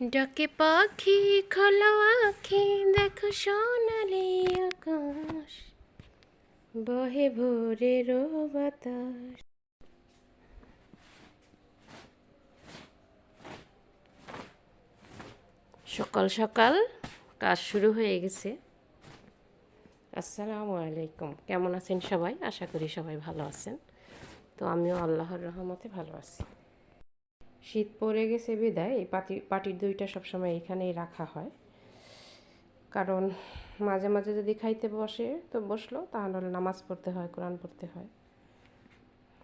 ডাকে পাখি, খোলো আখি, দেখো সোনালি আকাশ। বহে ভোরের বাতাস। সকাল সকাল কাজ শুরু হয়ে গেছে। আসসালামু আলাইকুম। কেমন আছেন সবাই? আশা করি সবাই ভালো আছেন। তো আমিও আল্লাহর রহমতে ভালো আছি। শীত পড়ে গেছে বিদায়, এই পাটি পাটির দইটা সবসময় এখানেই রাখা হয়। কারণ মাঝে মাঝে যদি খাইতে বসে, তো বসল, তাহলে নামাজ পড়তে হয়, কোরআন পড়তে হয়।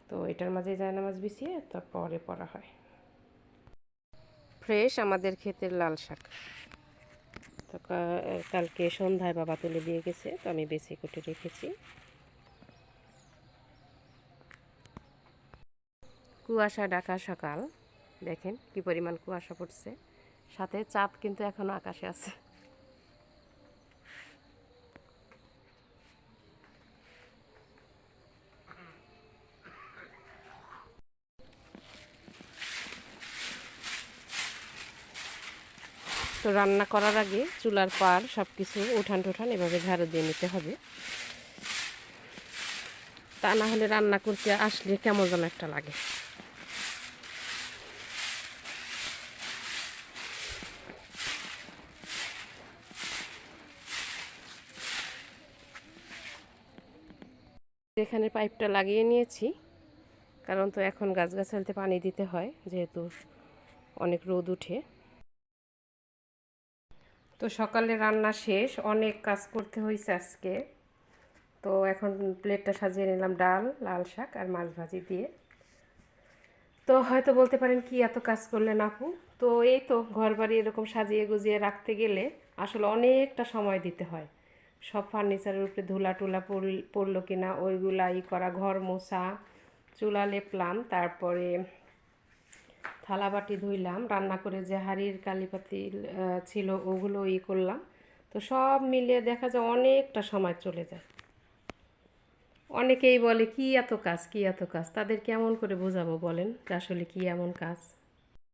তো এটার মাঝে যায় নামাজ বিছিয়ে, তারপরে পড়া হয়। ফ্রেশ আমাদের ক্ষেতের লাল শাক। তো কালকে সন্ধ্যায় বাবা তুলে দিয়ে গেছে, তো আমি বেশি কুটে রেখেছি। কুয়াশা ডাকা সকাল। দেখেন কি পরিমাণ কুয়াশা পড়ছে। সাথে চাপ কিন্তু এখনও আকাশে আছে। তো রান্না করার আগে চুলার পার সব কিছু উঠান টুঠান এভাবে ঝাড়ু দিয়ে নিতে হবে। তা না হলে রান্না করতে আসলে কেমন যেন একটা লাগে। এখানে পাইপটা লাগিয়ে নিয়েছি, কারণ তো এখন গাছগাছালিতে পানি দিতে হয়, যেহেতু অনেক রোদ উঠে। তো সকালে রান্না শেষ, অনেক কাজ করতে হয়েছে আজকে। তো এখন প্লেটটা সাজিয়ে নিলাম ডাল, লাল শাক আর মাছ ভাজি দিয়ে। তো হয়তো বলতে পারেন কি এত কাজ করলেন আপু? তো এই তো ঘর বাড়ি এরকম সাজিয়ে গুজিয়ে রাখতে গেলে আসলে অনেকটা সময় দিতে হয়। সব ফার্নিচারের উপরে ধুলা টুলা পড়ল- কিনা ওইগুলা ই করা, ঘর মোছা, চুলা লেপলাম, তারপরে থালা বাটি ধুইলাম, রান্না করে যে হাঁড়ির কালিপাতি ছিল ওগুলো ই করলাম। তো সব মিলিয়ে দেখা যায় অনেকটা সময় চলে যায়। অনেকেই বলে, কি এত কাজ, কি এত কাজ? তাদের কেমন করে বোঝাবো বলেন আসলে কি এমন কাজ?